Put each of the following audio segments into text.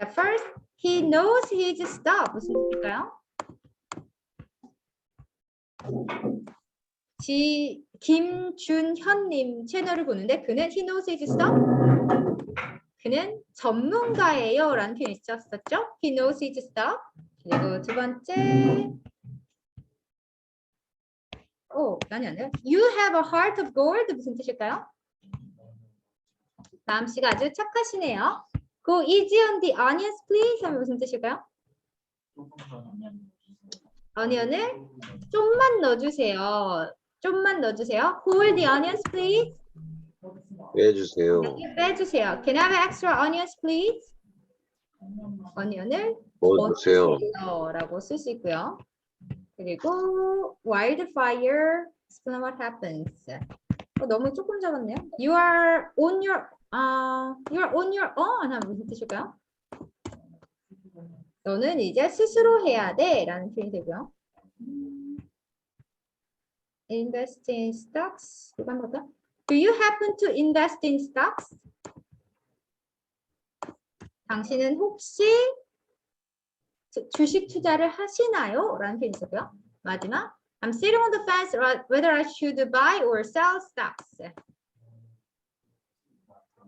자, first, he knows his stuff. 무슨 뜻일까요? 지, 김준현님 채널을 보는데 그는 he knows his stuff. 그는 전문가예요. 라는 표현이 있었었죠. He knows his stuff. 그리고 두 번째. 오, 아니, 아니. You have a heart of gold. 무슨 뜻일까요? 다음 씨가 아주 착하시네요. Go easy on the onions, please. 하면 무슨 뜻일까요? 어니언을 좀만 넣어주세요. 좀만 넣어주세요. Hold the onions, please. 빼주세요. 여기 빼주세요. Can I have extra onions, please? 어니언을 넣어주세요. 라고 쓸 수 있고요. 그리고 wildfire, explain what happens. 어, 너무 조금 적었네요. You are on your, 아, you are on your own 하면 무슨 뜻일까요? 너는 이제 스스로 해야 돼 라는 표현이 되고요. Invest in stocks. 이거 한번 볼까요? Do you happen to invest in stocks? 당신은 혹시 주- 주식 투자를 하시나요? 라는 표현이 있었고요. 마지막 I'm sitting on the fence whether I should buy or sell stocks.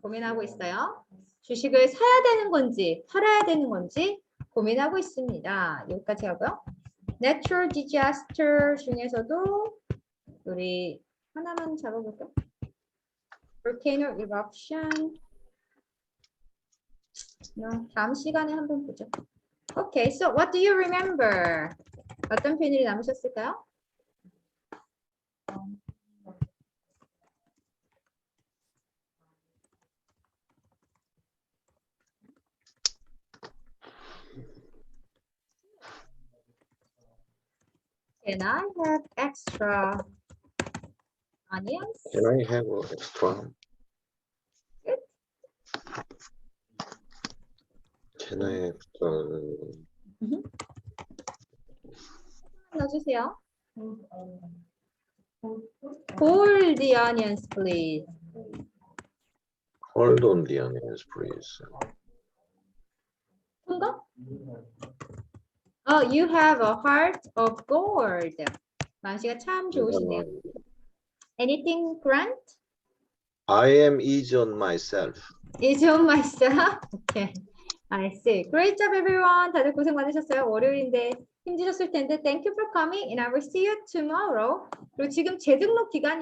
고민하고 있어요. 주식을 사야 되는 건지 팔아야 되는 건지 고민하고 있습니다. 여기까지 하고요. Natural disaster 중에서도 우리 하나만 잡아볼까요? Volcano eruption. 어, 다음 시간에 한번 보죠. Okay, so what do you remember? 어떤 표현이 남으셨을까요? Can I have extra onions? Can I have an extra? Can I have extra? 넣어주세요. Hold the onions, please. Hold on the onions, please. 큰 거? Oh, you have a heart of gold. 마음씨가 참 좋으시네요. Anything, Grant? I am easy on myself. Is on myself? Okay. I see. Great job, everyone. 다들 고생 많으셨어요. 월요일인데 힘드셨을 텐데. Thank you for coming and I will see you tomorrow. 그리고 지금 재등록 기간이에요.